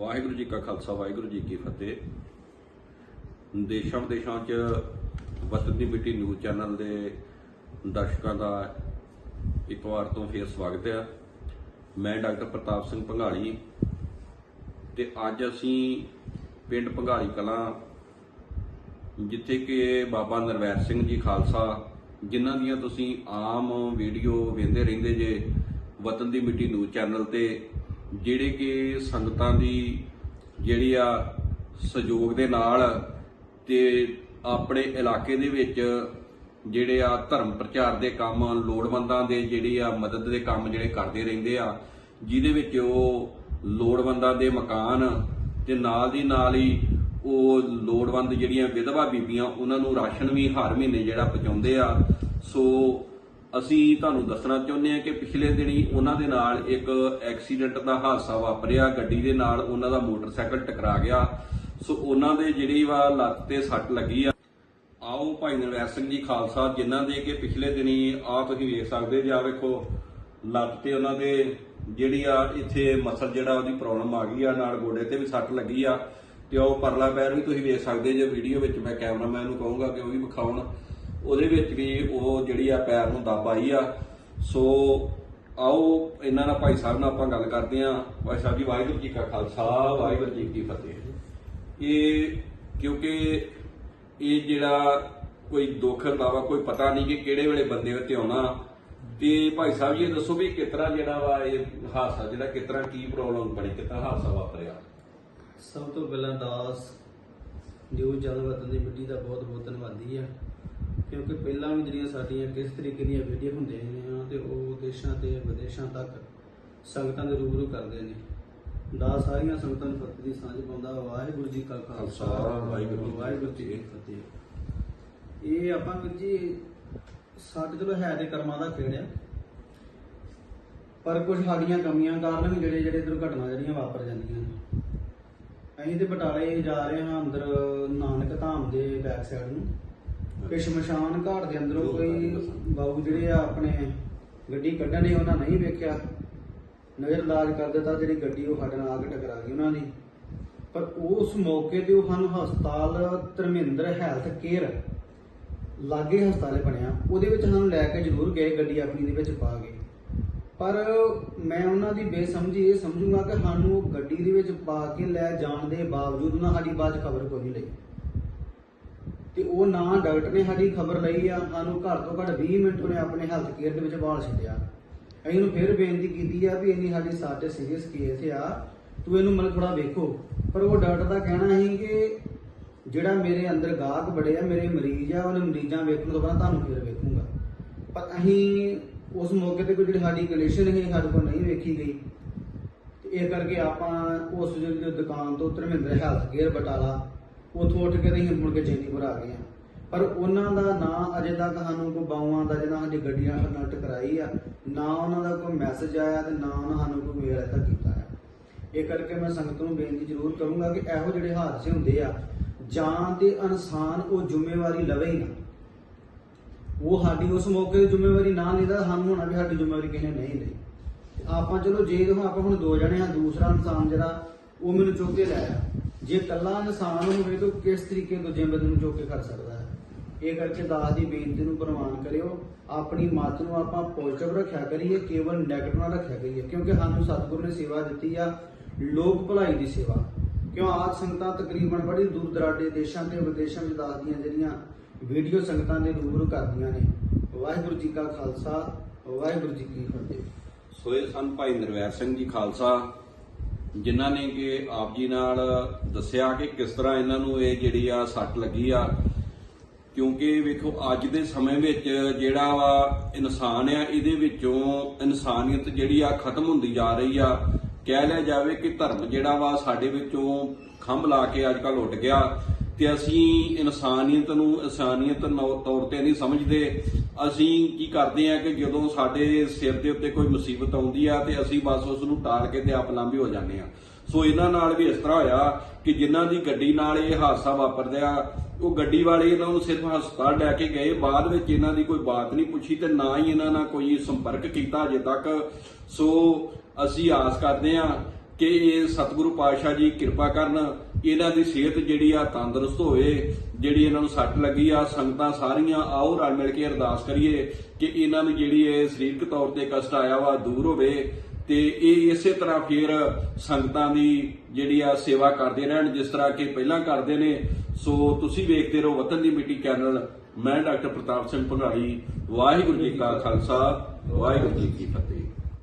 ਵਾਹਿਗੁਰੂ ਜੀ ਕਾ ਖਾਲਸਾ, ਵਾਹਿਗੁਰੂ ਜੀ ਕੀ ਫਤਿਹ। ਦੇਸ਼ਾਂ ਵਿਦੇਸ਼ਾਂ 'ਚ ਵਤਨ ਦੀ ਮਿੱਟੀ ਨਿਊਜ਼ ਚੈਨਲ ਦੇ ਦਰਸ਼ਕਾਂ ਦਾ ਇੱਕ ਵਾਰ ਤੋਂ ਫੇਰ ਸਵਾਗਤ ਹੈ। ਮੈਂ ਡਾਕਟਰ ਪ੍ਰਤਾਪ ਸਿੰਘ ਭੰਗਾਲੀ ਤੇ ਅੱਜ ਅਸੀਂ ਪਿੰਡ ਭੰਗਾਲੀ ਕਲਾਂ, ਜਿੱਥੇ ਕਿ ਬਾਬਾ ਨਰਵੈਰ ਸਿੰਘ ਜੀ ਖਾਲਸਾ, ਜਿਨ੍ਹਾਂ ਦੀਆਂ ਤੁਸੀਂ ਆਮ ਵੀਡੀਓ ਵੇਖਦੇ ਰਹਿੰਦੇ ਜੇ ਵਤਨ ਦੀ ਮਿੱਟੀ ਨਿਊਜ਼ ਚੈਨਲ ਤੇ ਜਿਹੜੇ ਕਿ ਸੰਗਤਾਂ ਦੀ ਜਿਹੜੀ ਆ ਸਹਿਯੋਗ ਦੇ ਨਾਲ ਤੇ ਆਪਣੇ ਇਲਾਕੇ ਦੇ ਵਿੱਚ ਜਿਹੜੇ ਆ ਧਰਮ ਪ੍ਰਚਾਰ ਦੇ ਕੰਮ ਲੋੜਵੰਦਾਂ ਦੇ ਜਿਹੜੇ ਆ ਮਦਦ ਦੇ ਕੰਮ ਜਿਹੜੇ ਕਰਦੇ ਰਹਿੰਦੇ ਆ, ਜਿਹਦੇ ਵਿੱਚ ਉਹ ਲੋੜਵੰਦਾਂ ਦੇ ਮਕਾਨ ਤੇ ਨਾਲ ਦੀ ਨਾਲ ਹੀ ਉਹ ਲੋੜਵੰਦ ਜਿਹੜੀਆਂ ਵਿਧਵਾ ਬੀਬੀਆਂ, ਉਹਨਾਂ ਨੂੰ ਰਾਸ਼ਨ ਵੀ ਹਰ ਮਹੀਨੇ ਜਿਹੜਾ ਪਹੁੰਚਾਉਂਦੇ ਆ। ਸੋ ਅਸੀਂ ਤੁਹਾਨੂੰ ਦੱਸਣਾ ਚਾਹੁੰਦੇ ਹਾਂ ਕਿ ਪਿਛਲੇ ਦਿਨੀ ਉਹਨਾਂ ਦੇ ਨਾਲ ਇੱਕ ਐਕਸੀਡੈਂਟ ਦਾ ਹਾਦਸਾ ਵਾਪਰਿਆ, ਗੱਡੀ ਦੇ ਨਾਲ ਉਹਨਾਂ ਦਾ ਮੋਟਰਸਾਈਕਲ ਟਕਰਾ ਗਿਆ। ਸੋ ਉਹਨਾਂ ਦੇ ਜਿਹੜੀ ਵਾ ਲੱਤ ਤੇ ਸੱਟ ਲੱਗੀ ਆ। ਆਓ ਭਾਈ ਨਰਵੈਰ ਸਿੰਘ ਜੀ ਖਾਲਸਾ, ਜਿਨ੍ਹਾਂ ਦੇ ਕਿ ਪਿਛਲੇ ਦਿਨੀ ਆ ਤੁਸੀਂ ਵੇਖ ਸਕਦੇ ਜੇ ਵੇਖੋ, ਲੱਤ ਤੇ ਉਹਨਾਂ ਦੇ ਜਿਹੜੀ ਆ ਇੱਥੇ ਮਸਲ ਜਿਹੜਾ ਉਹਦੀ ਪ੍ਰੋਬਲਮ ਆ ਗਈ ਆ, ਨਾਲ ਗੋਡੇ ਤੇ ਵੀ ਸੱਟ ਲੱਗੀ ਆ। ਤੇ ਉਹ ਪਰਲਾ ਪੈਰ ਵੀ ਤੁਸੀਂ ਵੇਖ ਸਕਦੇ ਜੇ ਵੀਡੀਓ ਵਿੱਚ ਮੈਂ ਕੈਮਰਾਮੈਨ ਨੂੰ ਕਹੂੰਗਾ ਕਿ ਉਹ ਵੀ ਵਿਖਾਉਣ। ਉਹਦੇ ਵਿੱਚ ਵੀ ਉਹ ਜਿਹੜੀ ਆ ਪੈਰ ਨੂੰ ਦੱਬ ਆਈ ਆ। ਸੋ ਆਓ, ਇਹਨਾਂ ਨਾਲ ਭਾਈ ਸਾਹਿਬ ਨਾਲ ਆਪਾਂ ਗੱਲ ਕਰਦੇ ਆ ਭਾਈ ਸਾਹਿਬ ਜੀ, ਵਾਹਿਗੁਰੂ ਜੀ ਕਾ ਖਾਲਸਾ, ਵਾਹਿਗੁਰੂ ਜੀ ਕੀ ਫਤਿਹ। ਇਹ ਕਿਉਂਕਿ ਇਹ ਜਿਹੜਾ ਕੋਈ ਦੁੱਖ ਹੁੰਦਾ ਵਾ, ਕੋਈ ਪਤਾ ਨਹੀਂ ਕਿ ਕਿਹੜੇ ਵੇਲੇ ਬੰਦੇ ਉੱਤੇ ਆਉਣਾ। ਤੇ ਭਾਈ ਸਾਹਿਬ ਜੀ, ਇਹ ਦੱਸੋ ਵੀ ਕਿਸ ਤਰ੍ਹਾਂ ਜਿਹੜਾ ਵਾ ਇਹ ਹਾਦਸਾ, ਜਿਹੜਾ ਕਿਸ ਤਰ੍ਹਾਂ ਕੀ ਪ੍ਰੋਬਲਮ ਬਣੀ, ਕਿਸ ਹਾਦਸਾ ਵਾਪਰਿਆ? ਸਭ ਤੋਂ ਪਹਿਲਾਂ ਦਾਸ ਨਿਊਜ਼ ਚੈਨਲ ਦੀ ਮਿੱਟੀ ਦਾ ਬਹੁਤ ਬਹੁਤ ਧੰਨਵਾਦੀ ਆ। ਕਿਉਂਕਿ ਪਹਿਲਾਂ ਵੀ ਜਿਹੜੀਆਂ ਸਾਡੀਆਂ ਕਿਸ ਤਰੀਕੇ ਦੀਆਂ ਵੀਡੀਓ ਹੁੰਦੀਆਂ ਨੇ ਤੇ ਉਹ ਦੇਸ਼ਾਂ ਤੇ ਵਿਦੇਸ਼ਾਂ ਤੱਕ ਸੰਗਤਾਂ ਦੇ ਰੂਬਰੂ ਕਰਦੇ ਨੇ। ਦਾ ਸਾਰੀਆਂ ਸੰਗਤਾਂ ਨੂੰ ਫਤਿਹ ਦੀ ਸਾਂਝ ਪਾਉਂਦਾ ਵਾਹਿਗੁਰੂ ਜੀ ਕਾ ਖਾਲਸਾ ਵਾਹਿਗੁਰੂ ਜੀ ਕੀ ਵਾਹਿਗੁਰੂ ਜੀ ਕੀ ਫਤਿਹ। ਇਹ ਆਪਾਂ ਵੀਰ ਜੀ ਸਾਡੇ ਚਲੋ ਹੈ ਤੇ ਕਰਮਾਂ ਦਾ ਖੇਡ ਆ। ਪਰ ਕੁਝ ਸਾਡੀਆਂ ਕਮੀਆਂ ਕਾਰਨ ਵੀ ਜਿਹੜੇ ਜਿਹੜੇ ਦੁਰਘਟਨਾ ਜਿਹੜੀਆਂ ਵਾਪਰ ਜਾਂਦੀਆਂ ਨੇ। ਅਸੀਂ ਤੇ ਬਟਾਲੇ ਜਾ ਰਹੇ ਹਾਂ ਅੰਦਰ ਨਾਨਕ ਧਾਮ ਦੇ ਬੈਕ ਸਾਈਡ ਨੂੰ। ਕਿ ਸ਼ਮਸ਼ਾਨ ਘਾਟ ਦੇ ਅੰਦਰੋਂ ਕੋਈ ਬਾਬੂ ਜਿਹੜੇ ਆ ਆਪਣੇ ਗੱਡੀ ਕੱਢਣੇ ਉਹਨਾਂ ਨਹੀਂ ਵੇਖਿਆ। ਨਜ਼ਰਅੰਦਾਜ਼ ਕਰ ਦਿੱਤਾ ਜਿਹੜੀ ਗੱਡੀ ਉਹ ਸਾਡੇ ਨਾਲ ਆ ਕੇ ਟਕਰਾ ਗਈ ਉਹਨਾਂ ਦੀ। ਪਰ ਉਸ ਮੌਕੇ ਤੇ ਉਹ ਸਾਨੂੰ ਹਸਪਤਾਲ ਧਰਮਿੰਦਰ ਹੈਲਥ ਕੇਅਰ ਲਾਗੇ ਹਸਪਤਾਲ ਬਣਿਆ। ਉਹਦੇ ਵਿੱਚ ਸਾਨੂੰ ਲੈ ਕੇ ਜ਼ਰੂਰ ਗਏ ਗੱਡੀ ਆਪਣੀ ਦੇ ਵਿੱਚ ਪਾ ਕੇ ਪਰ ਮੈਂ ਉਹਨਾਂ ਦੀ ਬੇਸਮਝੀ ਇਹ ਸਮਝੂਗਾ ਕਿ ਸਾਨੂੰ ਉਹ ਗੱਡੀ ਦੇ ਵਿੱਚ ਪਾ ਕੇ ਲੈ ਜਾਣ ਦੇ ਬਾਵਜੂਦ ਉਹਨਾਂ ਸਾਡੀ ਬਾਅਦ 'ਚ ਖਬਰ ਕੋਈ ਨਹੀਂ ਲਈ। ਤੇ ਉਹ ਨਾ ਡਾਕਟਰ ਨੇ ਸਾਡੀ ਖਬਰ ਲਈ ਆ, ਸਾਨੂੰ ਘੱਟ ਤੋਂ ਘੱਟ 20 ਮਿੰਟ ਉਹਨੇ ਆਪਣੇ ਹੈਲਥ ਕੇਅਰ ਦੇ ਵਿੱਚ ਬਾਲ ਛੱਡਿਆ ਅਸੀਂ ਉਹਨੂੰ ਫਿਰ ਬੇਨਤੀ ਕੀਤੀ ਆ ਵੀ ਇੰਨੀ ਸਾਡੀ ਸਾਡੇ ਸੀਰੀਅਸ ਕੇਸ ਆ, ਤੂੰ ਇਹਨੂੰ ਮਤਲਬ ਥੋੜਾ ਵੇਖੋ। ਪਰ ਉਹ ਡਾਕਟਰ ਦਾ ਕਹਿਣਾ ਸੀ ਕਿ ਜਿਹੜਾ ਮੇਰੇ ਅੰਦਰ ਗਾਹਕ ਬੜੇ ਆ, ਮੇਰੇ ਮਰੀਜ਼ ਆ, ਉਹਨੇ ਮਰੀਜ਼ਾਂ ਵੇਖਣ ਤੋਂ ਬਾਅਦ ਤੁਹਾਨੂੰ ਫਿਰ ਵੇਖੂੰਗਾ। ਪਰ ਅਸੀਂ ਉਸ ਮੌਕੇ ਤੇ ਕੋਈ ਜਿਹੜੀ ਸਾਡੀ ਕੰਡੀਸ਼ਨ ਹੈ ਸਾਡੇ ਕੋਲ ਨਹੀਂ ਵੇਖੀ ਗਈ। ਤੇ ਇਹ ਕਰਕੇ ਆਪਾਂ ਉਸ ਜਿਹੜੀ ਦੁਕਾਨ ਤੋਂ ਧਰਮਿੰਦਰ ਹੈਲਥ ਕੇਅਰ ਬਟਾਲਾ ਉਥੋਂ ਉੱਠ ਕੇ ਅਸੀਂ ਮੁੜ ਕੇ ਚੈਨੀਪੁਰ ਆ ਗਏ ਆ। ਪਰ ਉਹਨਾਂ ਦਾ ਨਾਂ ਅਜੇ ਤੱਕ ਸਾਨੂੰ ਕੋਈ ਬਾਊਆਂ ਦਾ ਜਿਹਨਾਂ ਸਾਡੀ ਗੱਡੀਆਂ ਨਾਲ ਟਕਰਾਈ ਆ, ਨਾ ਉਹਨਾਂ ਦਾ ਕੋਈ ਮੈਸੇਜ ਆਇਆ ਤੇ ਨਾ ਉਹਨਾਂ ਸਾਨੂੰ ਕੋਈ ਮੇਲ ਤੱਕ ਕੀਤਾ ਹੈ ਇਹ ਕਰਕੇ ਮੈਂ ਸੰਗਤ ਨੂੰ ਬੇਨਤੀ ਜ਼ਰੂਰ ਕਰੂੰਗਾ ਕਿ ਇਹੋ ਜਿਹੜੇ ਹਾਦਸੇ ਹੁੰਦੇ ਆ, ਜਾਨ ਦੇ ਇਨਸਾਨ ਉਹ ਜ਼ਿੰਮੇਵਾਰੀ ਲਵੇ ਹੀ ਨਾ। ਉਹ ਸਾਡੀ ਉਸ ਮੌਕੇ ਦੀ ਜ਼ਿੰਮੇਵਾਰੀ ਨਾ ਲੈਂਦਾ, ਸਾਨੂੰ ਹੋਣਾ ਵੀ ਸਾਡੀ ਜ਼ਿੰਮੇਵਾਰੀ ਕਿਸੇ ਨਹੀਂ ਲਈ। ਆਪਾਂ ਚਲੋ ਜੇ ਆਪਾਂ ਹੁਣ ਦੋ ਜਣੇ ਆ, ਦੂਸਰਾ ਇਨਸਾਨ ਜਿਹੜਾ, ਉਹ ਮੈਨੂੰ ਚੁੱਕ ਕੇ ਲੈ ਆ ਜੇ ਇਕੱਲਾ ਇਨਸਾਨ ਹੋਵੇ ਤਾਂ ਕਿਸ ਤਰੀਕੇ ਦੂਜੇ ਬੰਦੇ ਨੂੰ ਚੁੱਕ ਕੇ ਖੜ ਸਕਦਾ ਹੈ? ਇਹ ਕਰਕੇ ਦਾਸ ਦੀ ਬੇਨਤੀ ਨੂੰ ਪ੍ਰਵਾਨ ਕਰਿਓ। ਆਪਣੀ ਮੱਤ ਨੂੰ ਆਪਾਂ ਪੋਜ਼ਿਟਿਵ ਰੱਖਿਆ ਕਰੀਏ, ਕੇਵਲ ਨੈਗੇਟਿਵ ਨਾ ਰੱਖਿਆ ਕਰੀਏ। ਕਿਉਂਕਿ ਸਾਨੂੰ ਸਤਿਗੁਰੂ ਨੇ ਸੇਵਾ ਦਿੱਤੀ ਆ, ਲੋਕ ਭਲਾਈ ਦੀ ਸੇਵਾ। ਕਿਉਂ? ਆਜ ਸੰਗਤਾਂ ਤਕਰੀਬਨ ਬੜੀ ਦੂਰ ਦਰਾਡੇ ਦੇਸ਼ਾਂ ਤੇ ਵਿਦੇਸ਼ਾਂ ਵਿੱਚ ਦਾਸ ਦੀਆਂ ਜਿਹੜੀਆਂ ਵੀਡੀਓ ਸੰਗਤਾਂ ਦੇ ਰੂਬਰੂ ਕਰਦੀਆਂ ਨੇ। ਵਾਹਿਗੁਰੂ ਜੀ ਕਾ ਖਾਲਸਾ, ਵਾਹਿਗੁਰੂ ਜੀ ਕੀ ਫਤਿਹ। ਸੋ ਇਹ ਭਾਈ ਨਰਵੈਰ ਸਿੰਘ ਜੀ ਖਾਲਸਾ ਜਿਨ੍ਹਾਂ ਨੇ ਕਿ ਆਪ ਜੀ ਨਾਲ ਦੱਸਿਆ ਕਿ ਕਿਸ ਤਰ੍ਹਾਂ ਇਹਨਾਂ ਨੂੰ ਇਹ ਜਿਹੜੀ ਆ ਸੱਟ ਲੱਗੀ ਆ। ਕਿਉਂਕਿ ਵੇਖੋ, ਅੱਜ ਦੇ ਸਮੇਂ ਵਿੱਚ ਜਿਹੜਾ ਵਾ ਇਨਸਾਨ ਆ, ਇਹਦੇ ਵਿੱਚੋਂ ਇਨਸਾਨੀਅਤ ਜਿਹੜੀ ਆ ਖਤਮ ਹੁੰਦੀ ਜਾ ਰਹੀ ਆ। ਕਹਿ ਲਿਆ ਜਾਵੇ ਕਿ ਧਰਮ ਜਿਹੜਾ ਵਾ ਸਾਡੇ ਵਿੱਚੋਂ ਖੰਭ ਲਾ ਕੇ ਅੱਜ ਕੱਲ ਉੱਡ ਗਿਆ। ਤੇ ਅਸੀਂ ਇਨਸਾਨੀਅਤ ਨੂੰ, ਇਨਸਾਨੀਅਤ ਨੌ- ਤੌਰ ਤੇ ਨਹੀਂ ਸਮਝਦੇ। ਅਸੀਂ ਕੀ ਕਰਦੇ ਆ ਕਿ ਜਦੋਂ ਸਾਡੇ ਸਿਰ ਦੇ ਉੱਤੇ ਕੋਈ ਮੁਸੀਬਤ ਆਉਂਦੀ ਆ ਤੇ ਅਸੀਂ ਬਸ ਉਸ ਨੂੰ ਟਾਲ ਕੇ ਤੇ ਆਪ ਲਾਂਭੇ ਹੋ ਜਾਂਦੇ ਆ ਸੋ ਇਹਨਾਂ ਨਾਲ ਵੀ ਇਸ ਤਰ੍ਹਾਂ ਹੋਇਆ ਕਿ ਜਿਨ੍ਹਾਂ ਦੀ ਗੱਡੀ ਨਾਲ ਇਹ ਹਾਦਸਾ ਵਾਪਰਦਿਆ ਉਹ ਗੱਡੀ ਵਾਲੇ ਇਹਨਾਂ ਨੂੰ ਸਿਰਫ ਹਸਪਤਾਲ ਲੈ ਕੇ ਗਏ। ਬਾਅਦ ਵਿੱਚ ਇਹਨਾਂ ਦੀ ਕੋਈ ਬਾਤ ਨਹੀਂ ਪੁੱਛੀ ਤੇ ਨਾ ਹੀ ਇਹਨਾਂ ਨਾਲ ਕੋਈ ਸੰਪਰਕ ਕੀਤਾ ਅਜੇ ਤੱਕ। ਸੋ ਅਸੀਂ ਆਸ ਕਰਦੇ ਹਾਂ ਕਿ ਇਹ ਸਤਿਗੁਰੂ ਪਾਤਸ਼ਾਹ ਜੀ ਕਿਰਪਾ ਕਰਨ ਇਹਨਾਂ ਦੀ ਸਿਹਤ ਜਿਹੜੀ ਆ ਤੰਦਰੁਸਤ ਹੋਵੇ, ਜਿਹੜੀ ਇਹਨਾਂ ਨੂੰ ਸੱਟ ਲੱਗੀ ਆ, ਸੰਗਤਾਂ ਸਾਰੀਆਂ ਆਓ ਰਲ ਮਿਲ ਕੇ ਅਰਦਾਸ ਕਰੀਏ ਕਿ ਇਹਨਾਂ ਨੂੰ ਜਿਹੜੀ ਇਹ ਸਰੀਰਕ ਤੌਰ ਤੇ ਕਸ਼ਟ ਆਇਆ ਵਾ ਦੂਰ ਹੋਵੇ ਤੇ ਇਹ ਇਸੇ ਤਰ੍ਹਾਂ ਫਿਰ ਸੰਗਤਾਂ ਦੀ ਜਿਹੜੀ ਆ ਸੇਵਾ ਕਰਦੇ ਰਹਿਣ, ਜਿਸ ਤਰ੍ਹਾਂ ਕਿ ਪਹਿਲਾਂ ਕਰਦੇ ਨੇ। ਸੋ ਤੁਸੀਂ ਵੇਖਦੇ ਰਹੋ ਵਤਨ ਦੀ ਮਿੱਟੀ ਚੈਨਲ। ਮੈਂ ਡਾਕਟਰ ਪ੍ਰਤਾਪ ਸਿੰਘ ਭੰਗਾਲੀ ਵਾਹਿਗੁਰੂ ਜੀ ਕਾ ਖਾਲਸਾ, ਵਾਹਿਗੁਰੂ ਜੀ ਕੀ ਫਤਿਹ।